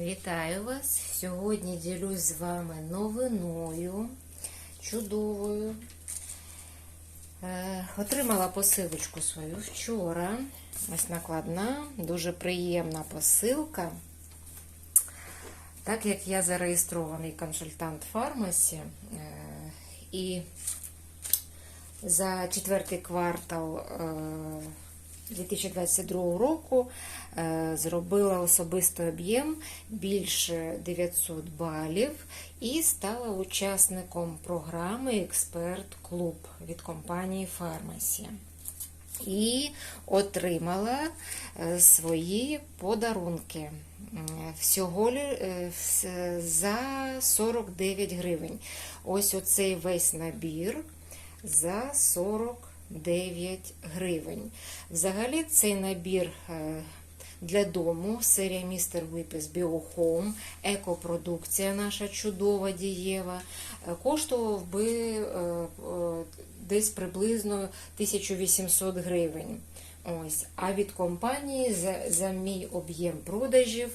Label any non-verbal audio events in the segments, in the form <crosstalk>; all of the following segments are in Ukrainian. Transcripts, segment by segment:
Вітаю вас! Сьогодні ділюсь з вами новиною чудовою. Е, отримала посилочку свою вчора. Ось накладна, дуже приємна посилка. Так як я зареєстрований консультант фармасі е, і за четвертий квартал е, 2022 року е, зробила особистий об'єм більше 900 балів і стала учасником програми Експерт Клуб від компанії Фармасі. І отримала е, свої подарунки. Всього е, за 49 гривень. Ось оцей весь набір за 49 гривень. Взагалі цей набір е, для дому, серія Містер Випис Біохом, екопродукція наша чудова дієва, е, коштував би е, десь приблизно 1800 гривень. Ось. А від компанії за, за мій об'єм продажів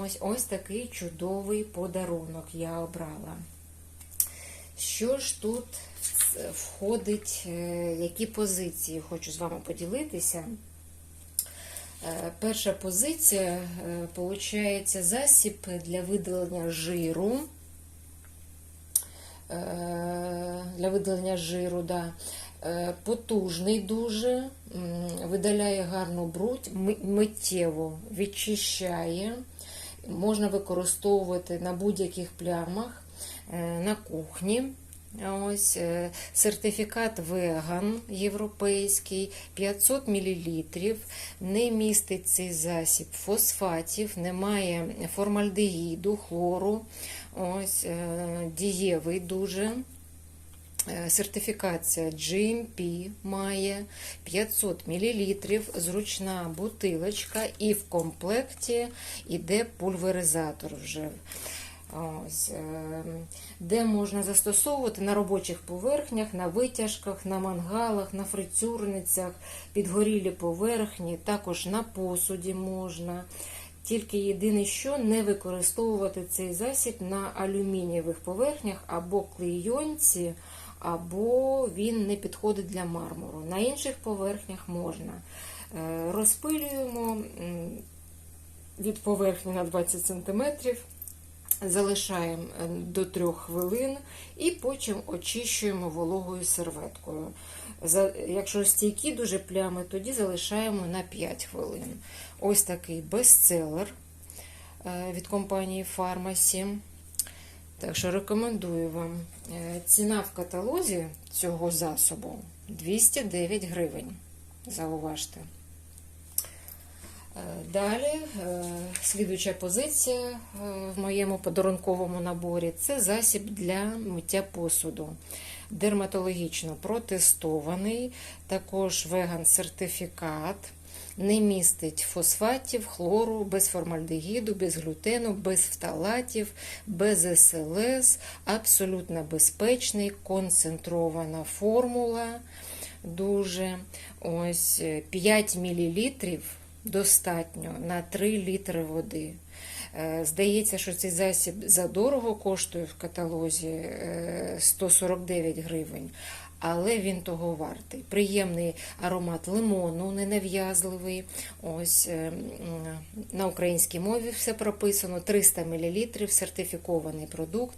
ось, ось такий чудовий подарунок я обрала. Що ж тут входить, е, які позиції хочу з вами поділитися. Е, Перша позиція виходить засіб для видалення жиру. Е, Для видалення жиру, да. Е, потужний дуже, видаляє гарну брудь, миттєво відчищає. Можна використовувати на будь-яких плямах е, на кухні. Ось е, сертифікат веган європейський 500 мл. Не містить цей засіб фосфатів, немає формальдегіду, хлору. Ось е, дієвий дуже. Е, Сертифікація GMP має 500 мл, зручна бутилочка, і в комплекті йде пульверизатор вже. Ось, е, де можна застосовувати на робочих поверхнях, на витяжках, на мангалах, на фритюрницях, підгорілі поверхні, також на посуді можна. Тільки єдине, що не використовувати цей засіб на алюмінієвих поверхнях або клейонці, або він не підходить для мармуру. На інших поверхнях можна. Е, Розпилюємо від поверхні на 20 см, залишаємо е, до 3 хвилин і потім очищуємо вологою серветкою. Якщо стійкі дуже плями, тоді залишаємо на 5 хвилин. Ось такий бестселер е, від компанії Фармасі. Так що рекомендую вам. Е, Ціна в каталозі цього засобу 209 гривень. Зауважте. Е, Далі, е, слідуюча позиція е, в моєму подарунковому наборі це засіб для миття посуду. Дерматологічно протестований, також веган-сертифікат, не містить фосфатів, хлору, без формальдегіду, без глютену, без фталатів, без СЛС, абсолютно безпечний, концентрована формула. Дуже ось е, 5 мл достатньо на 3 літри води. Е, Здається, що цей засіб задорого коштує в каталозі е, 149 гривень, але він того вартий. Приємний аромат лимону, ненав'язливий. Ось е, на українській мові все прописано: 300 мл, сертифікований продукт.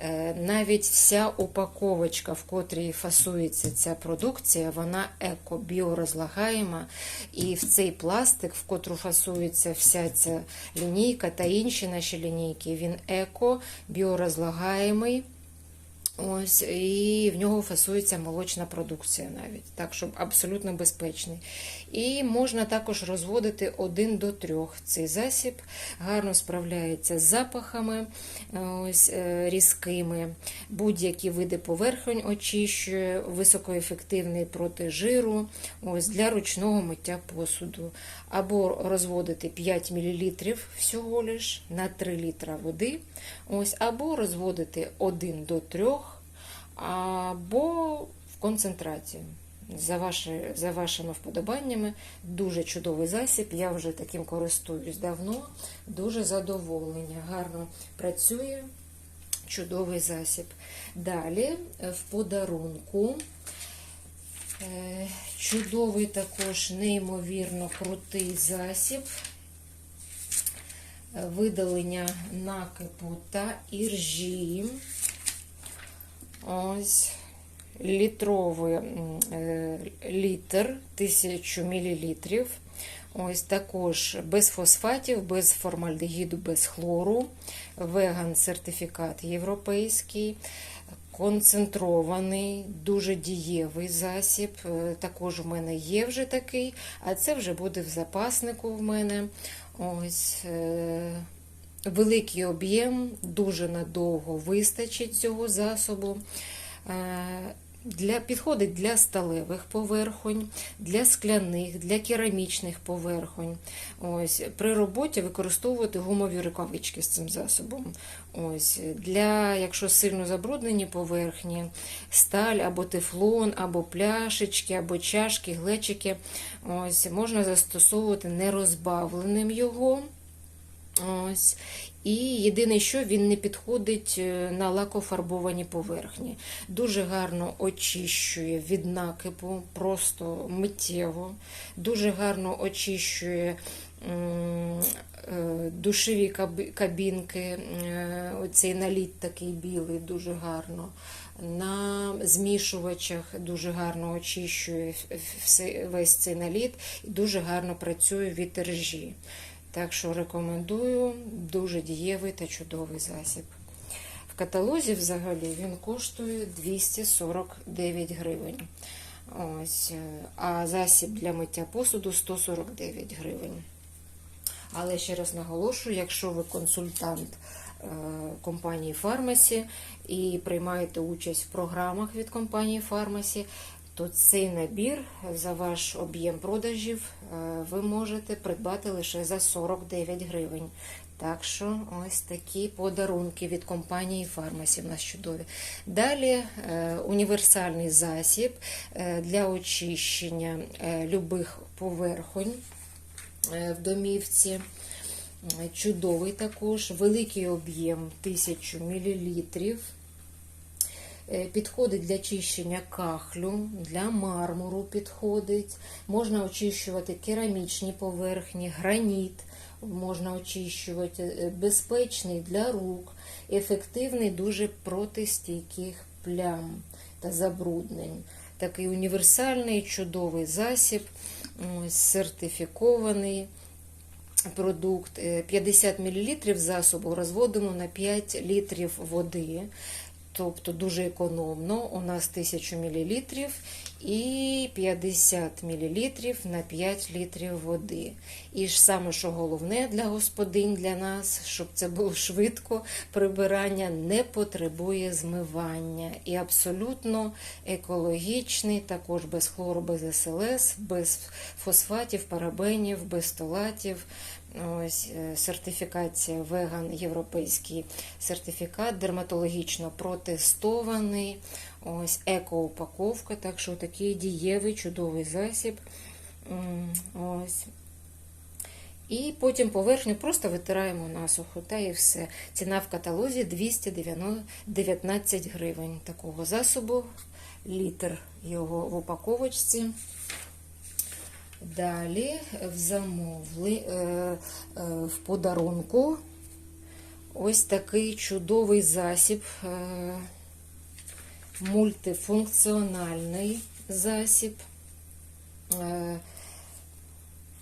Е, Навіть вся упаковочка, в котрій фасується ця продукція, вона еко-біорозлагаєма. І в цей пластик, в котру фасується вся ця лінійка та інші наші лінійки, він еко-біорозлагаємий. Ось, і в нього фасується молочна продукція навіть, так, щоб абсолютно безпечний. І можна також розводити один до трьох. Цей засіб гарно справляється з запахами ось, е, різкими, будь-які види поверхонь очищує, високоефективний проти жиру, ось, для ручного миття посуду. Або розводити 5 мл всього лиш на 3 літра води, ось, або розводити 1 до 3, або в концентрації. за, ваші, за вашими вподобаннями. Дуже чудовий засіб. Я вже таким користуюсь давно. Дуже задоволення. Гарно працює. Чудовий засіб. Далі е, в подарунку. Е, Чудовий також неймовірно крутий засіб. Видалення накипу та іржі. Ось літровий е, літр 1000 мл. Ось також без фосфатів, без формальдегіду, без хлору. Веган сертифікат європейський. Концентрований, дуже дієвий засіб. Е, Також в мене є вже такий, а це вже буде в запаснику в мене. Ось е, великий об'єм, дуже надовго вистачить цього засобу. Е, Для, підходить для сталевих поверхонь, для скляних, для керамічних поверхонь. Ось, при роботі використовувати гумові рукавички з цим засобом. Ось, для, якщо сильно забруднені поверхні, сталь або тефлон, або пляшечки, або чашки, глечики, ось, можна застосовувати нерозбавленим його. Ось. І єдине, що він не підходить е, на лакофарбовані поверхні. Дуже гарно очищує від накипу, просто миттєво. Дуже гарно очищує е, душові каби- кабінки. Е, Оцей наліт такий білий, дуже гарно. На змішувачах дуже гарно очищує весь цей наліт і дуже гарно працює від іржі. Так що рекомендую дуже дієвий та чудовий засіб. В каталозі взагалі він коштує 249 гривень. Ось, е, а засіб для миття посуду 149 гривень. Але ще раз наголошую, якщо ви консультант е, компанії Фармасі і приймаєте участь в програмах від компанії Фармасі, то цей набір за ваш об'єм продажів е, ви можете придбати лише за 49 гривень. Так що ось такі подарунки від компанії Фармасі в нас чудові. Далі е, універсальний засіб е, для очищення любих поверхонь в домівці. Чудовий також, великий об'єм 1000 мл. Е, Підходить для чищення кахлю, для мармуру підходить. Можна очищувати керамічні поверхні, граніт можна очищувати, е, безпечний для рук, ефективний дуже проти стійких плям та забруднень. Такий універсальний, чудовий засіб, сертифікований продукт. Е, 50 мл засобу розводимо на 5 літрів води. Тобто дуже економно. У нас 1000 мл і 50 мл на 5 літрів води. І ж саме, що головне для господинь, для нас, щоб це було швидко, прибирання не потребує змивання. І абсолютно екологічний, також без хлору, без СЛС, без фосфатів, парабенів, без столатів. Ось е, сертифікація веган, європейський сертифікат, дерматологічно протестований. Ось екоупаковка, так що такий дієвий, чудовий засіб. Ось. І потім поверхню просто витираємо насухо, та і все. Ціна в каталозі 219 гривень такого засобу, літр його в упаковочці. Далі в замовли е, е, в подарунку ось такий чудовий засіб, е, мультифункціональний засіб.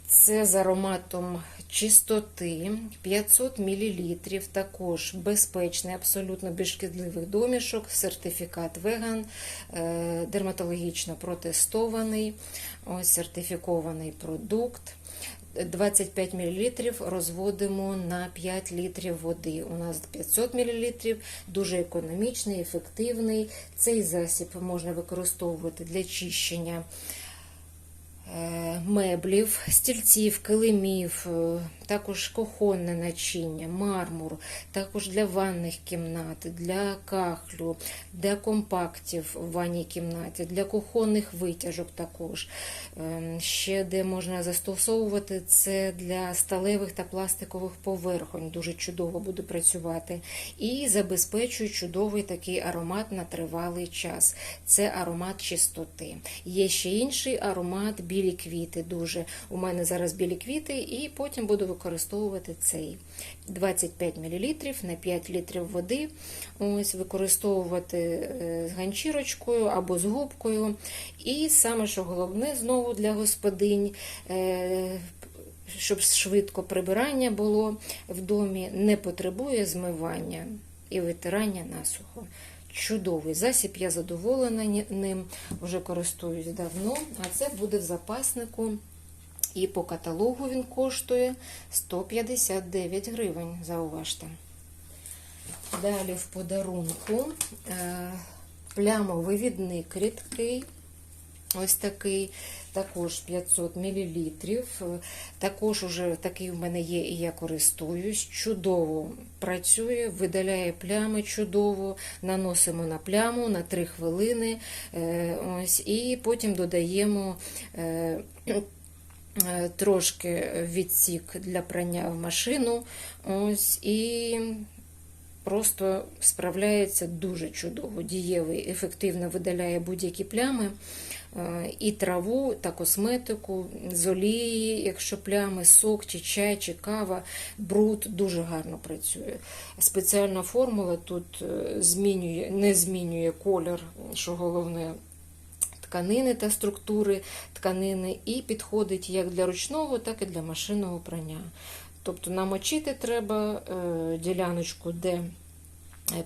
Це з ароматом чистоти 500 мл, також безпечний, абсолютно без шкідливих домішок, сертифікат веган, е, дерматологічно протестований, ось сертифікований продукт. 25 мл розводимо на 5 літрів води. У нас 500 мл, дуже економічний, ефективний. Цей засіб можна використовувати для чищення меблів, стільців, килимів, е, також кухонне начиння, мармур, також для ванних кімнат, для кахлю, для компактів в ванній кімнаті, для кухонних витяжок також. Ем, Ще де можна застосовувати це для сталевих та пластикових поверхонь. Дуже чудово буде працювати. І забезпечує чудовий такий аромат на тривалий час. Це аромат чистоти. Є ще інший аромат білі квіти. Дуже у мене зараз білі квіти, і потім буду використовувати цей 25 мл на 5 літрів води. Ось використовувати е, з ганчірочкою або з губкою. І саме що головне знову для господинь. е, Щоб швидко прибирання було в домі, не потребує змивання і витирання насухо. Чудовий засіб, я задоволена ним, вже користуюсь давно, а це буде в запаснику. І по каталогу він коштує 159 гривень, зауважте. Далі в подарунку е, плямовивідник рідкий. Ось такий, також 500 мл. Також уже такий в мене є, і я користуюсь. Чудово працює, видаляє плями чудово, наносимо на пляму на 3 хвилини. Е, Ось, і потім додаємо. е, Трошки відсік для прання в машину. Ось, і просто справляється дуже чудово, дієвий, ефективно видаляє будь-які плями, е, і траву, та косметику, з олії, якщо плями, сок, чи чай, чи кава, бруд дуже гарно працює. Спеціальна формула тут е, змінює, не змінює колір, що головне. Тканини та структури тканини і підходить як для ручного, так і для машинного прання. Тобто намочити треба е, діляночку, де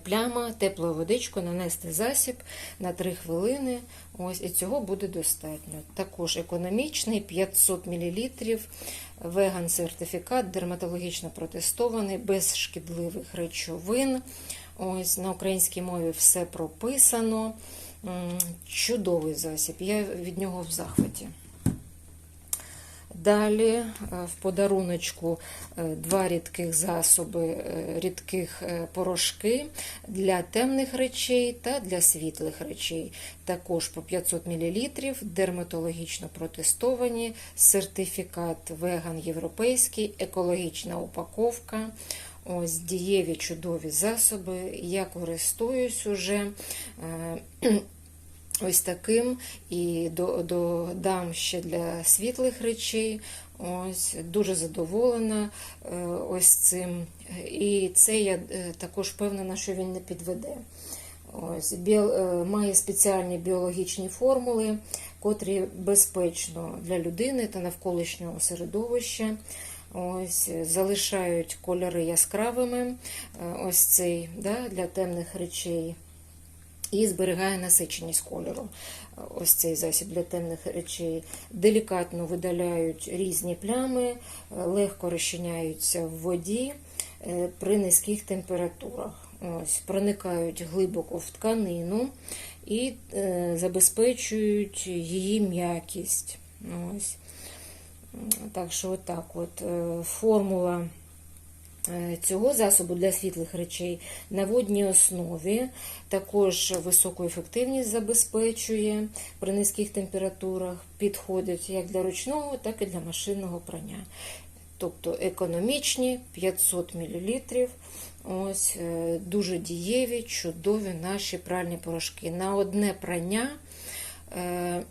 пляма, теплою водичкою нанести засіб на 3 хвилини. Ось і цього буде достатньо. Також економічний 500 мл, веган сертифікат, дерматологічно протестований, без шкідливих речовин. Ось на українській мові все прописано. Чудовий засіб. Я від нього в захваті. Далі е, в подаруночку е, два рідких засоби, е, рідких порошки для темних речей та для світлих речей. Також по 500 мл, дерматологічно протестовані, сертифікат веган європейський, екологічна упаковка. Ось дієві чудові засоби. Я користуюсь уже. Ось таким і додам ще для світлих речей. Ось дуже задоволена е, ось цим. І це я е, також впевнена, що він не підведе. Ось, біо, е, має спеціальні біологічні формули, котрі безпечно для людини та навколишнього середовища. Ось, залишають кольори яскравими. Ось цей да, для темних речей і зберігає насиченість кольору. Ось цей засіб для темних речей. Делікатно видаляють різні плями, легко розчиняються в воді е, при низьких температурах. Ось, проникають глибоко в тканину і е, забезпечують її м'якість. Ось. Так що, отак от е, формула. Е, Цього засобу для світлих речей на водній основі також високу ефективність забезпечує при низьких температурах, підходить як для ручного, так і для машинного прання. Тобто економічні 500 мл. Ось е, дуже дієві, чудові наші пральні порошки. На одне прання е,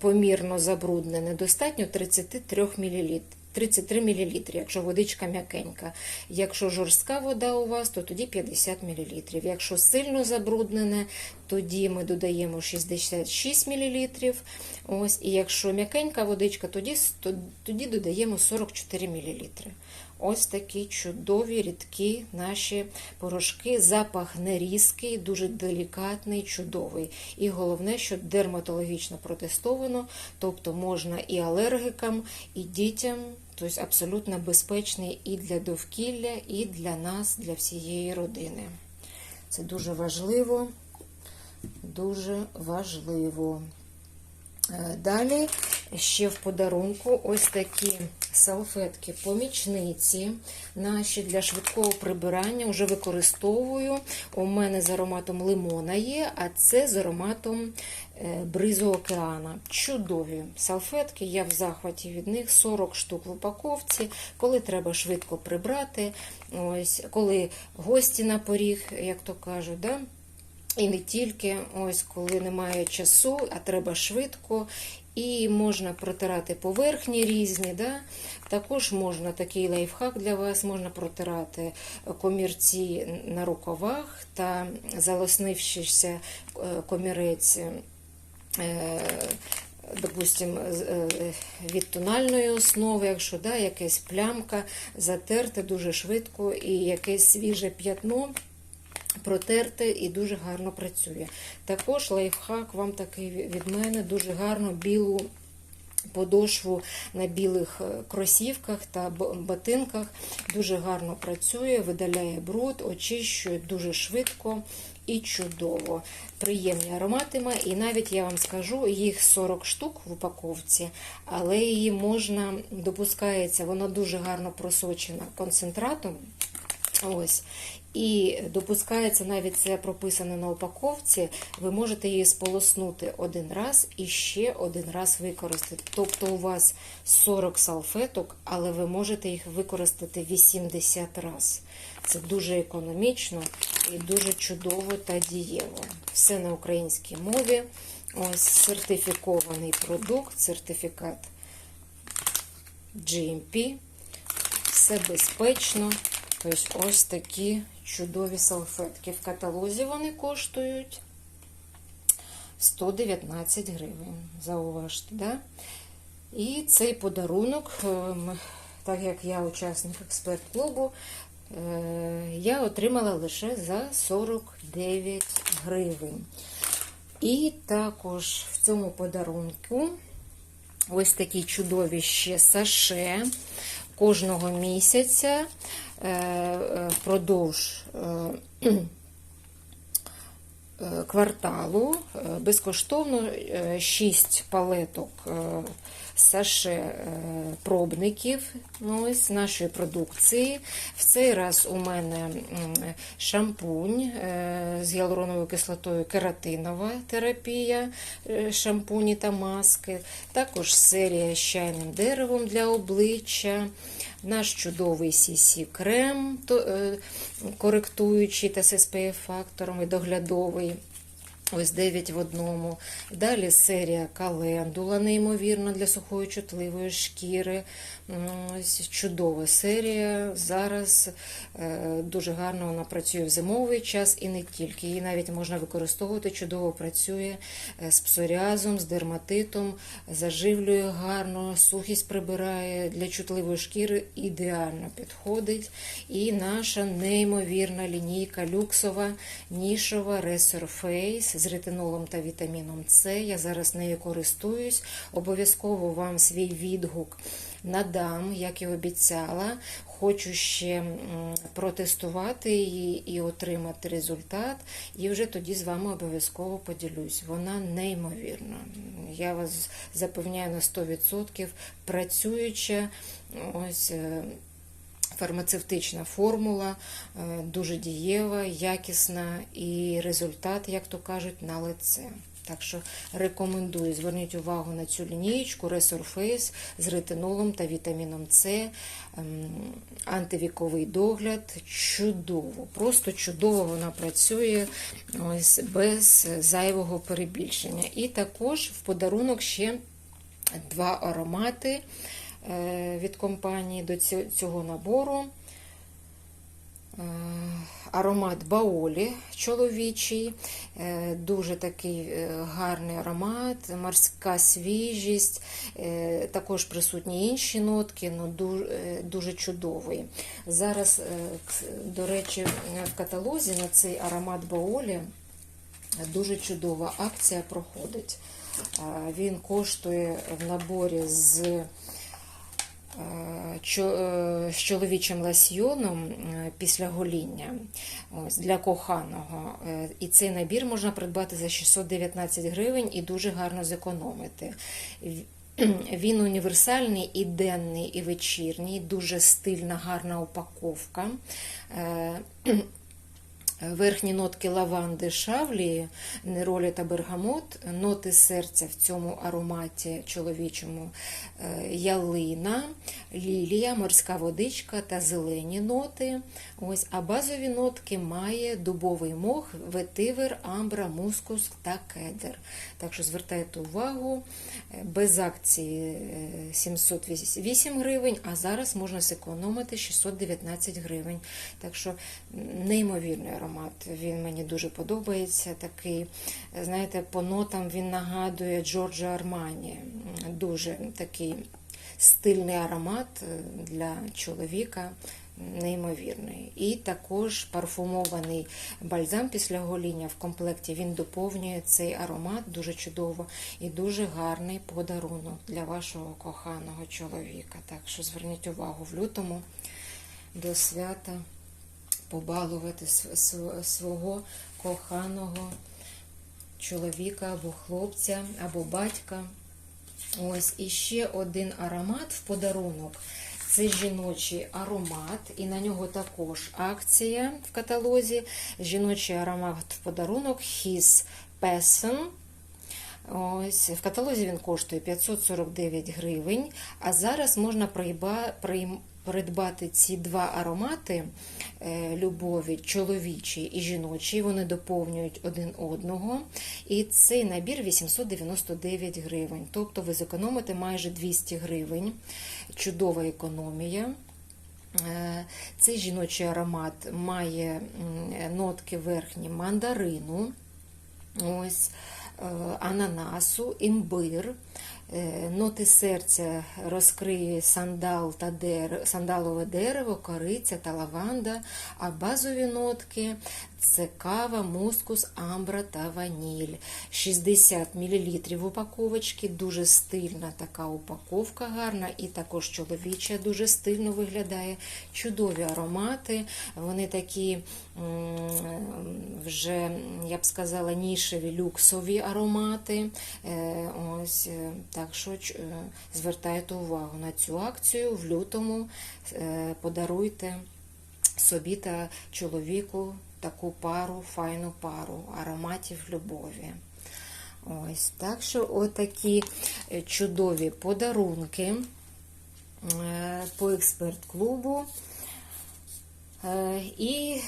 помірно забруднене достатньо 33 мл. 33 мл, якщо водичка м'якенька. Якщо жорстка вода у вас, то тоді 50 мл. Якщо сильно забруднене, тоді ми додаємо 66 мл. Ось, і якщо м'якенька водичка, тоді, тоді додаємо 44 мл. Ось такі чудові рідкі наші порошки. Запах не різкий, дуже делікатний, чудовий. І головне, що дерматологічно протестовано, тобто можна і алергикам, і дітям, тобто абсолютно безпечний і для довкілля, і для нас, для всієї родини. Це дуже важливо, дуже важливо. Е, Далі ще в подарунку ось такі салфетки помічниці наші для швидкого прибирання. Вже використовую. У мене з ароматом лимона є, а це з ароматом е, бризу океана. Чудові салфетки, я в захваті від них 40 штук в упаковці. Коли треба швидко прибрати, ось коли гості на поріг, як то кажуть. да? І не тільки ось коли немає часу, а треба швидко. І можна протирати поверхні різні. Да? Також можна такий лайфхак для вас, можна протирати комірці на рукавах та залоснившися е, комірець. е, Допустим, е, від тональної основи, якщо да, якась плямка, затерти дуже швидко і якесь свіже п'ятно протерте і дуже гарно працює. Також лайфхак вам такий від мене дуже гарно білу подошву на білих е, кросівках та ботинках дуже гарно працює, видаляє бруд, очищує дуже швидко і чудово. Приємні аромати має, і навіть я вам скажу, їх 40 штук в упаковці, але її можна, допускається, вона дуже гарно просочена концентратом. Ось. І допускається навіть це прописано на упаковці, ви можете її сполоснути один раз і ще один раз використати. Тобто у вас 40 салфеток, але ви можете їх використати 80 разів. Це дуже економічно і дуже чудово та дієво. Все на українській мові. Ось сертифікований продукт, сертифікат GMP. Все безпечно. Тобто ось такі чудові салфетки. В каталозі вони коштують 119 гривень. Зауважте, да? І цей подарунок, ем, так як я учасник експерт-клубу, е, я отримала лише за 49 гривень. І також в цьому подарунку ось такі чудові ще саше кожного місяця е, е, впродовж е, кварталу безкоштовно 6 палеток саше пробників ну, ось, нашої продукції. В цей раз у мене шампунь з гіалуроновою кислотою кератинова терапія, шампуні та маски. Також серія з чайним деревом для обличчя. Наш чудовий CC крем е, коректуючий та з SPF фактором і доглядовий. Ось 9 в одному. Далі серія календула, неймовірно, для сухої чутливої шкіри. Ось чудова серія. Зараз е, дуже гарно вона працює в зимовий час і не тільки. Її навіть можна використовувати, чудово працює е, з псоріазом, з дерматитом, заживлює гарно, сухість прибирає для чутливої шкіри, ідеально підходить. І наша неймовірна лінійка люксова, нішова Resurface з ретинолом та вітаміном С. Я зараз нею користуюсь. Обов'язково вам свій відгук надам, як і обіцяла. Хочу ще протестувати її і отримати результат. І вже тоді з вами обов'язково поділюсь. Вона неймовірна. Я вас запевняю на 100% працююча. Ось. Фармацевтична формула е, дуже дієва, якісна і результат, як то кажуть, на лице. Так що рекомендую, зверніть увагу на цю лінієчку Resurface з ретинолом та вітаміном С, ем, антивіковий догляд. Чудово, просто чудово вона працює ось без зайвого перебільшення. І також в подарунок ще два аромати від компанії до цього набору. Е, Аромат Баолі чоловічий, е, дуже такий е, гарний аромат, морська свіжість, е, також присутні інші нотки, ну дуже, дуже чудовий. Зараз, е, до речі, в каталозі на цей аромат Баолі дуже чудова акція проходить. Е, Він коштує в наборі з е, е, з чоловічим ласьйоном е, після гоління ось, для коханого. Е, І цей набір можна придбати за 619 гривень і дуже гарно зекономити. <clears throat> Він універсальний і денний, і вечірній, дуже стильна, гарна упаковка. <clears throat> Е, Верхні нотки лаванди шавлії, неролі та бергамот, ноти серця в цьому ароматі чоловічому е, ялина, лілія, морська водичка та зелені ноти. Ось, А базові нотки має дубовий мох, ветивер, амбра, мускус та кедр. Так що звертайте увагу, е, без акції е, 708 гривень, а зараз можна зекономити 619 гривень. Так що неймовірний аромат. Він мені дуже подобається. Такий, знаєте, по нотам він нагадує Джорджа Армані. Дуже такий стильний аромат для чоловіка. Неймовірний. І також парфумований бальзам після гоління в комплекті він доповнює цей аромат дуже чудово і дуже гарний подарунок для вашого коханого чоловіка. Так що зверніть увагу в лютому до свята побалувати свого коханого чоловіка або хлопця, або батька. Ось і ще один аромат в подарунок. Це жіночий аромат, і на нього також акція в каталозі. Жіночий аромат в подарунок His Person. Ось, В каталозі він коштує 549 гривень, а зараз можна придбати ці два аромати любові, чоловічий і жіночий. Вони доповнюють один одного. І цей набір 899 гривень. Тобто ви зекономите майже 200 гривень. Чудова економія. Цей жіночий аромат має нотки верхні мандарину. Ось ананасу, імбир, ноти серця розкриє сандал та дер... сандалове дерево, кориця та лаванда, а базові нотки це кава, мускус, амбра та ваніль. 60 мл упаковочки, дуже стильна така упаковка гарна, і також чоловіча дуже стильно виглядає. Чудові аромати, вони такі вже, я б сказала, нішеві люксові аромати. Ось Так що звертайте увагу на цю акцію в лютому подаруйте собі та чоловіку таку пару, файну пару ароматів любові. Ось, Так що отакі чудові подарунки по експерт-клубу. І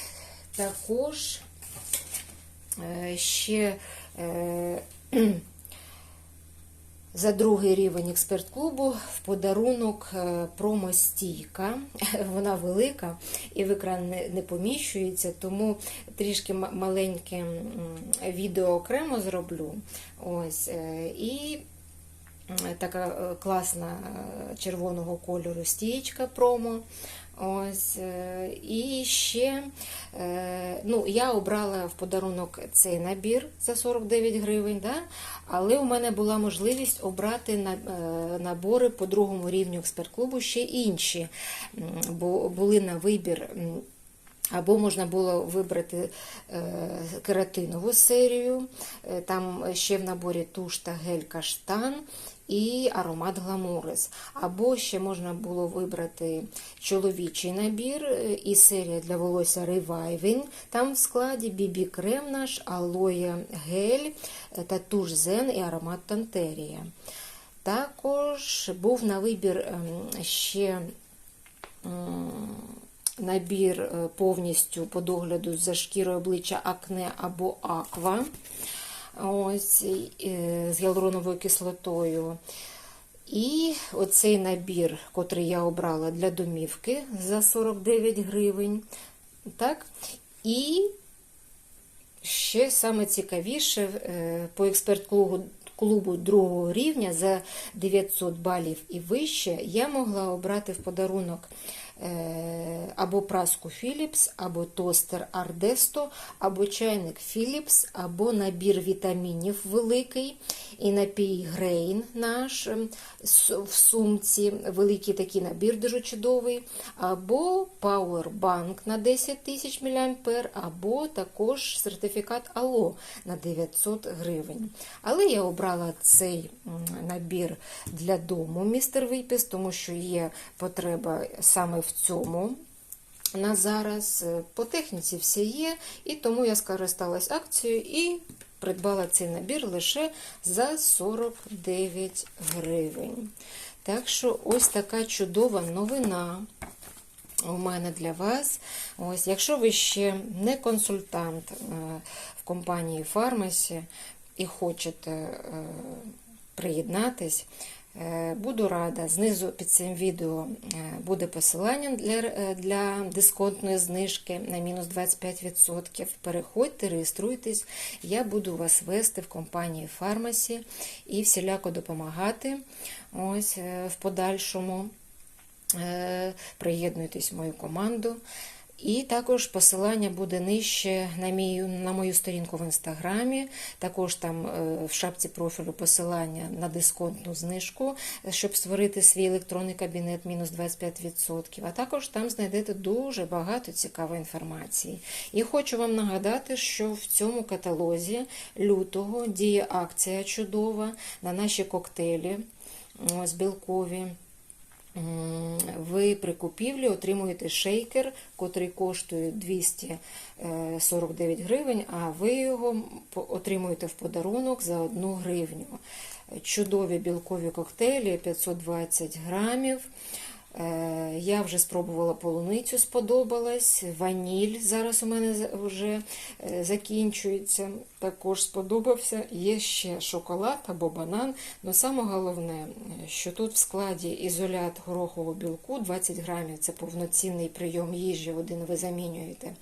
також ще за другий рівень експерт-клубу в подарунок промостійка. <laughs> Вона велика і в екран не поміщується, тому трішки маленьке відео окремо зроблю. Ось, І така класна червоного кольору стієчка промо. Ось, І ще ну, я обрала в подарунок цей набір за 49 гривень, да? але у мене була можливість обрати набори по другому рівню експерт-клубу ще інші, бо були на вибір. Або можна було вибрати кератинову серію, там ще в наборі туш та гель каштан і аромат гламурис. Або ще можна було вибрати чоловічий набір і серія для волосся Reviving. Там в складі бібі-крем наш, алоє гель та туш зен і аромат Тантерія. Також був на вибір ще набір повністю по догляду за шкірою обличчя акне або аква ось, з гіалуроновою кислотою. І оцей набір, котрий я обрала для домівки за 49 гривень. Так? І ще саме цікавіше по експерт-клубу клубу другого рівня за 900 балів і вище я могла обрати в подарунок е, або праску Philips, або тостер Ardеsto, або чайник Philips, або набір вітамінів великий, і напій Грейн наш ем, в сумці, великий такий набір дуже чудовий, або Powerbank на 10 тисяч мА, або також сертифікат АЛО на 900 гривень. Але я обрала цей набір для дому, містер Випіс, тому що є потреба саме в цьому. На зараз Е, по техніці все є, і тому я скористалась акцією і придбала цей набір лише за 49 гривень. Так що ось така чудова новина у мене для вас. Ось, якщо ви ще не консультант е, в компанії Фармасі і хочете е, приєднатись, буду рада. Знизу під цим відео е, буде посилання для, е, для дисконтної знижки на мінус 25%. Переходьте, реєструйтесь. Я буду вас вести в компанії Фармасі і всіляко допомагати ось е, в подальшому. Е, Приєднуйтесь в мою команду. І також посилання буде нижче на мою, на мою сторінку в інстаграмі. Також там е, в шапці профілю посилання на дисконтну знижку, щоб створити свій електронний кабінет мінус 25%. А також там знайдете дуже багато цікавої інформації. І хочу вам нагадати, що в цьому каталозі лютого діє акція чудова на наші коктейлі ось білкові. Ви при купівлі отримуєте шейкер, котрий коштує 249 гривень, а ви його отримуєте в подарунок за 1 гривню. Чудові білкові коктейлі 520 грамів. Е, Я вже спробувала полуницю, сподобалась. Ваніль зараз у мене вже е, закінчується. Також сподобався. Є ще шоколад або банан. Але саме головне, е, що тут в складі ізолят горохового білку 20 грамів. Це повноцінний прийом їжі, один ви замінюєте.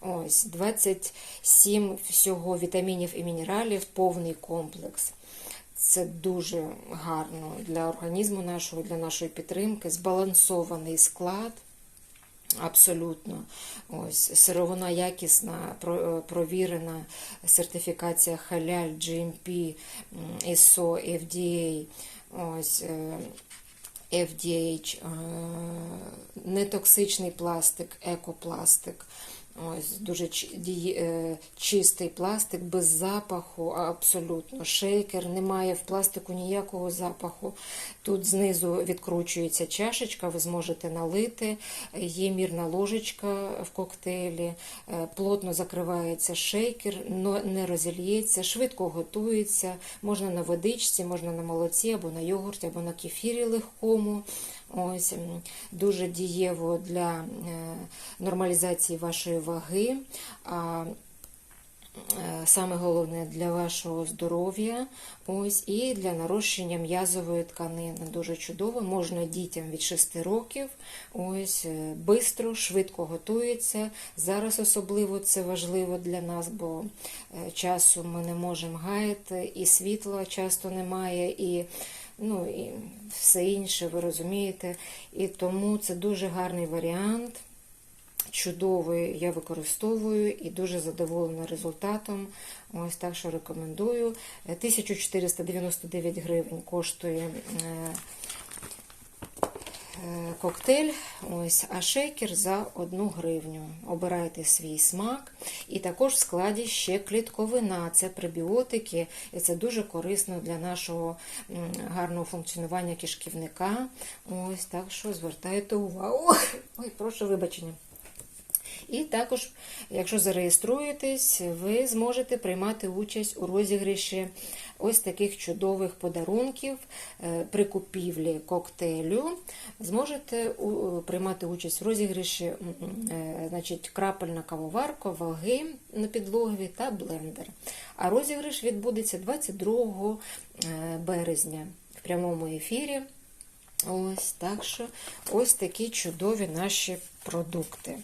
Ось 27 всього вітамінів і мінералів, повний комплекс. Це дуже гарно для організму нашого, для нашої підтримки. Збалансований склад. Абсолютно. Ось сировина якісна, е, провірена сертифікація халяль, GMP, ISO, FDA. Ось е, FDH, е, нетоксичний пластик, екопластик. Ось дуже е, чистий пластик без запаху, абсолютно. Шейкер, немає в пластику ніякого запаху. Тут знизу відкручується чашечка, ви зможете налити. Є мірна ложечка в коктейлі, е, плотно закривається шейкер, не розільється, швидко готується. Можна на водичці, можна на молоці, або на йогурті, або на кефірі легкому. Ось дуже дієво для е, нормалізації вашої ваги. А е, Саме головне для вашого здоров'я, ось і для нарощення м'язової тканини. Дуже чудово. Можна дітям від 6 років. Ось е, бистро, швидко готується. Зараз особливо це важливо для нас, бо часу ми не можемо гаяти, і світла часто немає, і ну і все інше, ви розумієте. І тому це дуже гарний варіант. Чудовий я використовую і дуже задоволена результатом. Ось так що рекомендую. Е, 1499 гривень коштує е, е, коктейль, ось, а шейкер за 1 гривню. Обирайте свій смак. І також в складі ще клітковина. Це пребіотики, і це дуже корисно для нашого гарного функціонування кишківника. Ось так що звертайте увагу. <laughs> Ой, прошу вибачення. І також, якщо зареєструєтесь, ви зможете приймати участь у розіграші ось таких чудових подарунків е, при купівлі коктейлю. Зможете приймати участь м, м, е, значить, крапельна кавоварка, ваги на підлогові та блендер. А розіграш відбудеться 22 е, березня в прямому ефірі. Ось так що ось такі чудові наші продукти.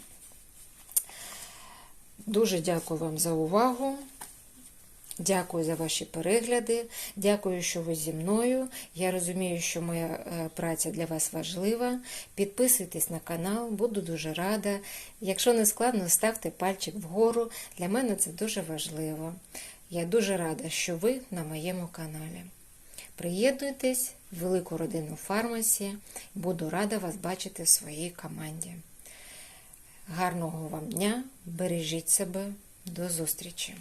Дуже дякую вам за увагу. Дякую за ваші перегляди. Дякую, що ви зі мною. Я розумію, що моя е, праця для вас важлива. Підписуйтесь на канал, буду дуже рада. Якщо не складно, ставте пальчик вгору. Для мене це дуже важливо. Я дуже рада, що ви на моєму каналі. Приєднуйтесь в велику родину фармасі. Буду рада вас бачити в своїй команді. Гарного вам дня, бережіть себе, до зустрічі!